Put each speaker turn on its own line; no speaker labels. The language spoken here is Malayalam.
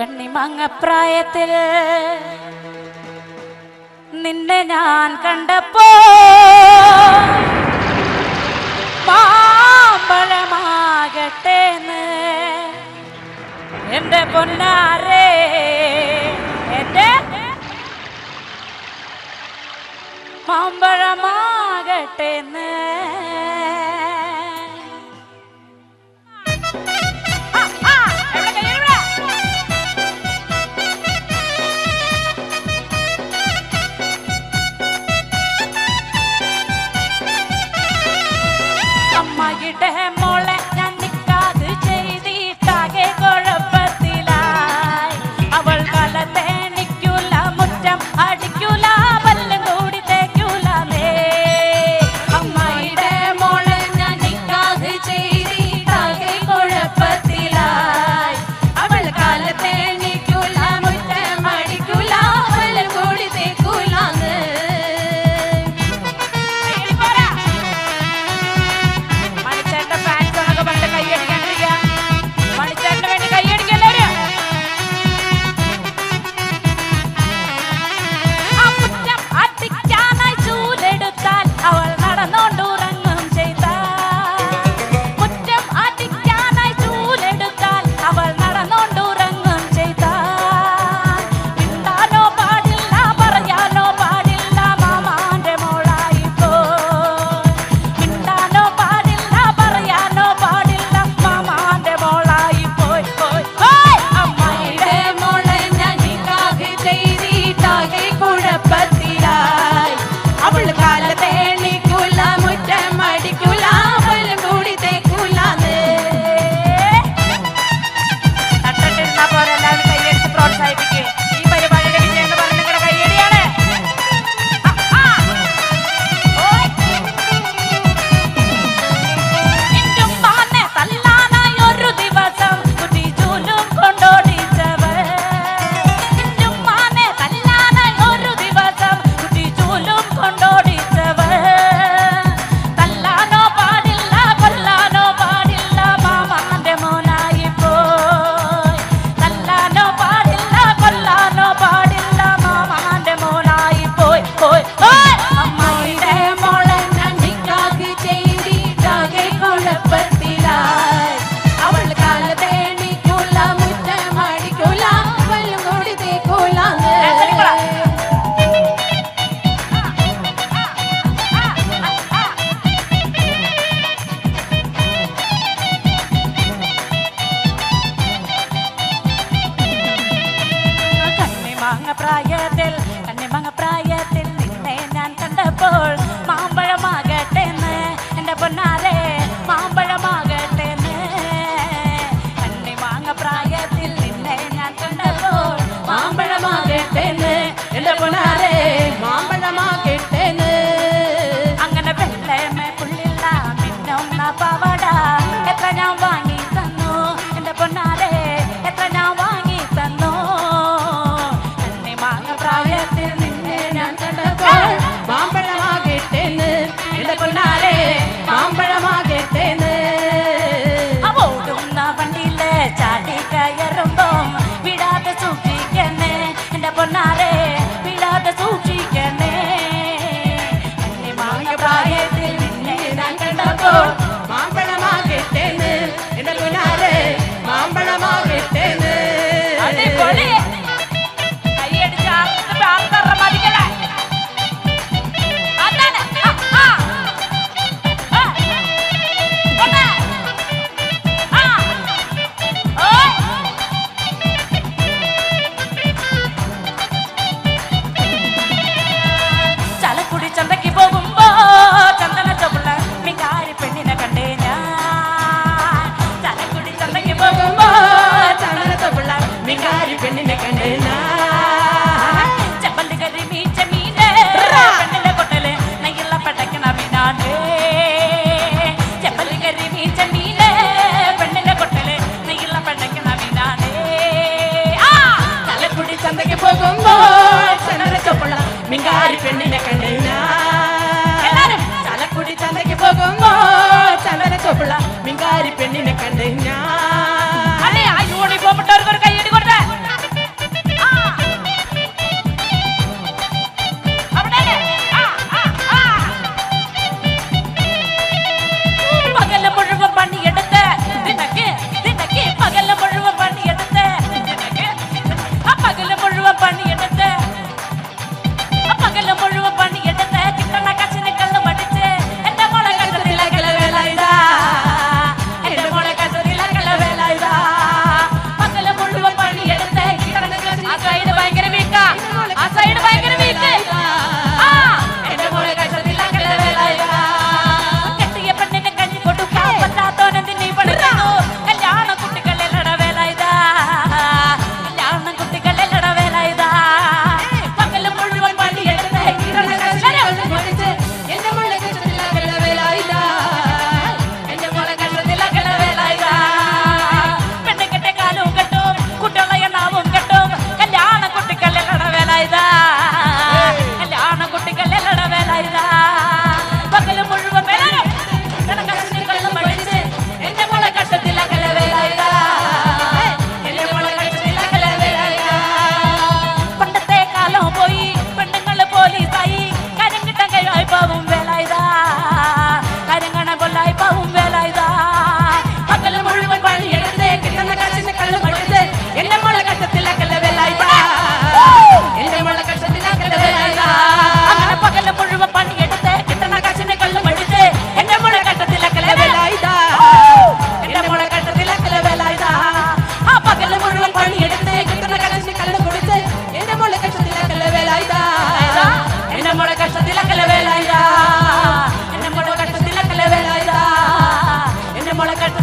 കണ്ണിമങ്ങപ്രായത്തിൽ നിന്നെ ഞാൻ കണ്ടപ്പോ മാമ്പഴമാകട്ടെ എന്റെ പൊന്നാരേ എന്റെ മാമ്പഴമാകട്ടെ
பணக்காரி பெண்ணினை கண்டு நான்
como la carta